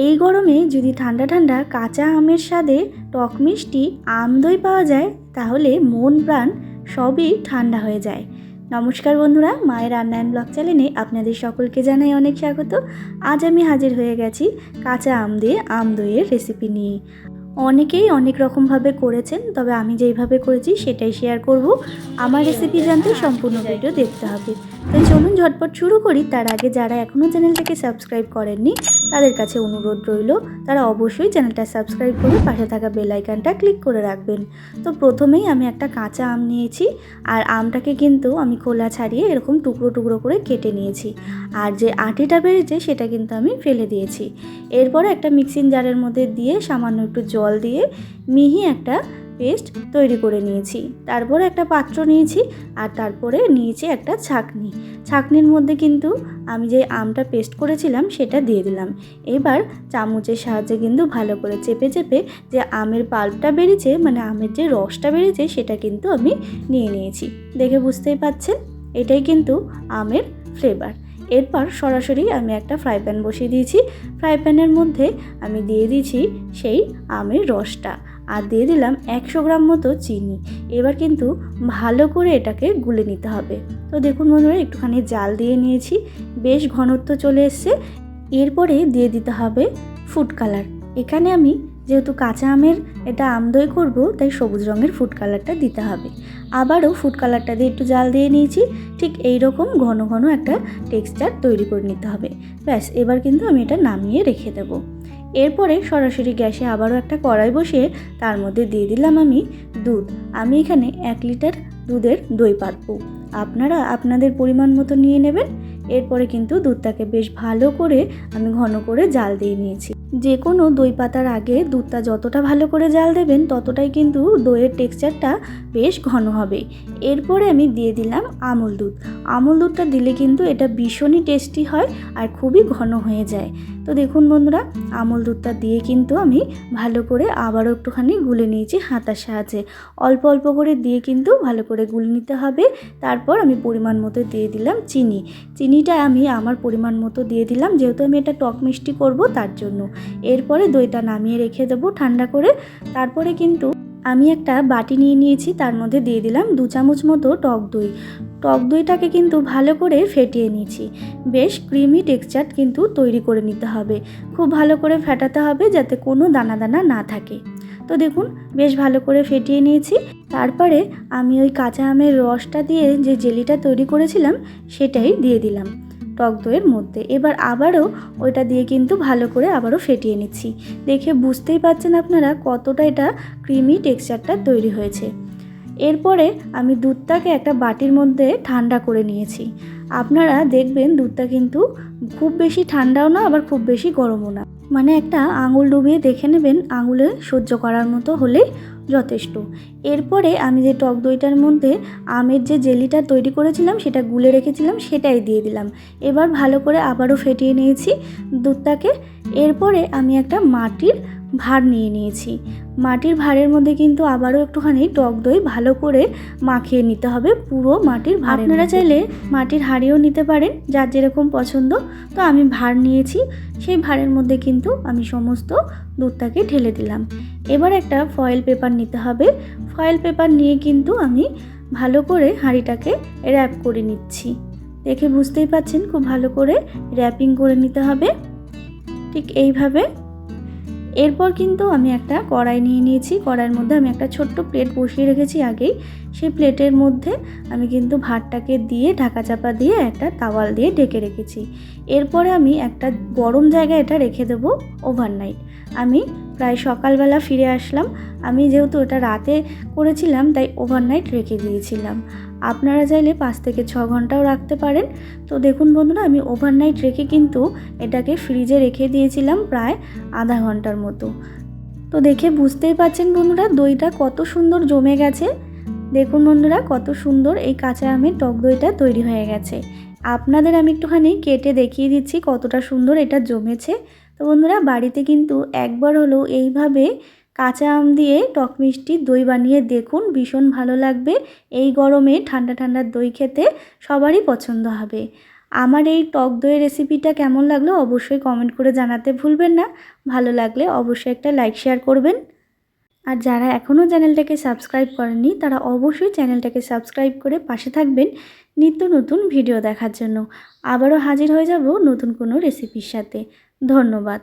এই গরমে যদি ঠান্ডা ঠান্ডা কাঁচা আমের স্বাদে টক মিষ্টি, আম দই পাওয়া যায়, তাহলে মন প্রাণ সবই ঠান্ডা হয়ে যায়। নমস্কার বন্ধুরা, মায়ের রান্নায়ন ব্লগ চ্যানেলে আপনাদের সকলকে জানাই অনেক স্বাগত। আজ আমি হাজির হয়ে গেছি কাঁচা আম দিয়ে আম দইয়ের রেসিপি নিয়ে। অনেকেই অনেক রকমভাবে করেছেন, তবে আমি যেইভাবে করেছি সেটাই শেয়ার করব। আমার রেসিপি জানতে সম্পূর্ণ ভিডিও দেখতে হবে। তাই চলুন ঝটপট শুরু করি। তার আগে যারা এখনও চ্যানেলটাকে সাবস্ক্রাইব করেননি, তাদের কাছে অনুরোধ রইল, তারা অবশ্যই চ্যানেলটা সাবস্ক্রাইব করে পাশে থাকা বেলাইকানটা ক্লিক করে রাখবেন। তো প্রথমেই আমি একটা কাঁচা আম নিয়েছি, আর আমটাকে কিন্তু আমি খোলা ছাড়িয়ে এরকম টুকরো টুকরো করে কেটে নিয়েছি। আর যে আটিটা বেরিয়েছে সেটা কিন্তু আমি ফেলে দিয়েছি। এরপরে একটা মিক্সিং জারের মধ্যে দিয়ে সামান্য একটু জল দিয়ে মিহি একটা পেস্ট তৈরি করে নিয়েছি। তারপরে একটা পাত্র নিয়েছি আর তারপরে নিয়েছি একটা ছাকনি। ছাকনির মধ্যে কিন্তু আমি যে আমটা পেস্ট করেছিলাম সেটা দিয়ে দিলাম। এবার চামচের সাহায্যে কিন্তু ভালো করে চেপে চেপে যে আমের পাল্পটা বেরিয়েছে মানে আমের যে রসটা বেরিয়েছে সেটা কিন্তু আমি নিয়ে নিয়েছি। দেখে বুঝতেই পাচ্ছেন? এটাই কিন্তু আমের ফ্লেভার এরপর সরাসরি আমি একটা ফ্রাই প্যান বসিয়ে দিয়েছি। ফ্রাই প্যানের মধ্যে আমি দিয়ে দিয়েছি সেই আমের রসটা। আর দিয়ে দিলাম একশো গ্রাম মতো চিনি। এবার কিন্তু ভালো করে এটাকে গুলে নিতে হবে। তো দেখুন বন্ধুরা, একটুখানি জাল দিয়ে নিয়েছি। বেশ ঘনত্ব চলে এসছে। এরপরে দিয়ে দিতে হবে ফুড কালার এখানে আমি যেহেতু কাঁচা আমের এটা আমদই করব, তাই সবুজ রঙের ফুড কালারটা দিতে হবে। আবারও ফুড কালারটা দিয়ে একটু জাল দিয়ে নিয়েছি। ঠিক এই রকম ঘন ঘন একটা টেক্সচার তৈরি করে নিতে হবে। ব্যাস, এবার কিন্তু আমি এটা নামিয়ে রেখে দেবো। এরপরে সরাসরি গ্যাসে আবারও একটা কড়াই বসিয়ে তার মধ্যে দিয়ে দিলাম আমি দুধ। আমি এখানে এক লিটার দুধের দই পাতব আপনারা আপনাদের পরিমাণ মতো নিয়ে নেবেন। এরপরে কিন্তু দুধটাকে বেশ ভালো করে আমি ঘন করে জাল দিয়ে নিয়েছি। যে কোনো দই পাতার আগে দুধটা যতটা ভালো করে জাল দেবেন ততটাই কিন্তু দইয়ের টেক্সচারটা বেশ ঘন হবে। এরপরে আমি দিয়ে দিলাম আমুল দুধ। আমুল দুধটা দিলে কিন্তু এটা ভীষণই টেস্টি হয় আর খুবই ঘন হয়ে যায়। তো দেখুন বন্ধুরা, আমুল দুধটা দিয়ে কিন্তু আমি ভালো করে আবারও একটুখানি গুলে নিয়েছি হাতার সাহায্যে। অল্প অল্প করে দিয়ে কিন্তু ভালো করে গুলে নিতে হবে। তারপর আমি পরিমাণ মতো দিয়ে দিলাম চিনি। চিনিটা আমি আমার পরিমাণ মতো দিয়ে দিলাম, যেহেতু আমি এটা টক মিষ্টি করব তার জন্য। এরপরে দইটা নামিয়ে রেখে দেবো ঠান্ডা করে। তারপরে কিন্তু আমি একটা বাটি নিয়ে নিয়েছি, তার মধ্যে দিয়ে দিলাম দু চামচ মতো টক দই। টক দইটাকে কিন্তু ভালো করে ফেটিয়ে নিয়েছি। বেশ ক্রিমি টেক্সচার কিন্তু তৈরি করে নিতে হবে। খুব ভালো করে ফেটাতে হবে যাতে কোনো দানা দানা না থাকে। তো দেখুন, বেশ ভালো করে ফেটিয়ে নিয়েছি। তারপরে আমি ওই কাঁচা আমের রসটা দিয়ে যে জেলিটা তৈরি করেছিলাম, সেটাই দিয়ে দিলাম। টক দইয়ের মধ্যে। এবার আবারও ওইটা দিয়ে কিন্তু ভালো করে আবারও ফেটিয়ে নিচ্ছি। দেখে বুঝতেই পারছেন আপনারা কতটা এটা ক্রিমি টেক্সচারটা তৈরি হয়েছে। এরপরে আমি দুধটাকে একটা বাটির মধ্যে ঠান্ডা করে নিয়েছি। আপনারা দেখবেন দুধটা কিন্তু খুব বেশি ঠান্ডাও না, আবার খুব বেশি গরমও না। মানে একটা আঙুল ডুবিয়ে দেখে নেবেন আঙুলে সহ্য করার মতো হলেই যথেষ্ট। এরপরে আমি যে টক দইটার মধ্যে আমের যে জেলিটা তৈরি করেছিলাম, সেটা গুলে রেখেছিলাম, সেটাই দিয়ে দিলাম। এবার ভালো করে আবারও ফেটিয়ে নিয়েছি দুধটাকে। এরপরে আমি একটা মাটির ভাঁড় নিয়ে নিয়েছি। মাটির ভাঁড়ের মধ্যে কিন্তু আবারও একটুখানি টক দই ভালো করে মাখিয়ে নিতে হবে পুরো মাটির ভাঁড় আপনারা চাইলে মাটির হাঁড়িও নিতে পারেন যার যেরকম পছন্দ। তো আমি ভাঁড় নিয়েছি সেই ভাঁড়ের মধ্যে কিন্তু আমি সমস্ত দুধটাকে ঢেলে দিলাম। এবার একটা ফয়েল পেপার নিতে হবে। ফয়েল পেপার নিয়ে কিন্তু আমি ভালো করে হাঁড়িটাকে র্যাপ করে নিচ্ছি। দেখে বুঝতেই পাচ্ছেন খুব ভালো করে র্যাপিং করে নিতে হবে। ঠিক এইভাবে এরপর কিন্তু আমি একটা কড়াই নিয়ে নিয়েছি। কড়াইয়ের মধ্যে আমি একটা ছোট্ট প্লেট বসিয়ে রেখেছি আগেই। সেই প্লেটের মধ্যে আমি কিন্তু ভাতটাকে দিয়ে ঢাকা চাপা দিয়ে একটা তাওয়াল দিয়ে ঢেকে রেখেছি। এরপরে আমি একটা গরম জায়গায় এটা রেখে দেবো ওভারনাইট আমি প্রায় সকালবেলা ফিরে আসলাম। আমি যেহেতু এটা রাতে করেছিলাম, তাই ওভারনাইট রেখে দিয়েছিলাম। আপনারা চাইলে পাঁচ থেকে ছ ঘন্টাও রাখতে পারেন। তো দেখুন বন্ধুরা, আমি ওভারনাইট রেখে কিন্তু এটাকে ফ্রিজে রেখে দিয়েছিলাম প্রায় আধা ঘণ্টার মতো। তো দেখে বুঝতেই পাচ্ছেন বন্ধুরা, দইটা কত সুন্দর জমে গেছে। দেখুন বন্ধুরা, কত সুন্দর এই কাঁচা আমের টক দইটা তৈরি হয়ে গেছে। আপনাদের আমি একটুখানি কেটে দেখিয়ে দিচ্ছি কতটা সুন্দর এটা জমেছে। তো বন্ধুরা, বাড়িতে কিন্তু একবার হলো এইভাবে কাঁচা আম দিয়ে টক মিষ্টি, দই বানিয়ে দেখুন, ভীষণ ভালো লাগবে। এই গরমে ঠান্ডা ঠান্ডা দই খেতে সবারই পছন্দ হবে। আমার এই টক দইয়ের রেসিপিটা কেমন লাগল অবশ্যই কমেন্ট করে জানাতে ভুলবেন না। ভালো লাগলে অবশ্যই একটা লাইক, শেয়ার করবেন। আর যারা এখনও চ্যানেলটাকে সাবস্ক্রাইব করেননি, তারা অবশ্যই চ্যানেলটাকে সাবস্ক্রাইব করে পাশে থাকবেন নিত্য নতুন ভিডিও দেখার জন্য। আবারও হাজির হয়ে যাব নতুন কোনো রেসিপির সাথে। ধন্যবাদ।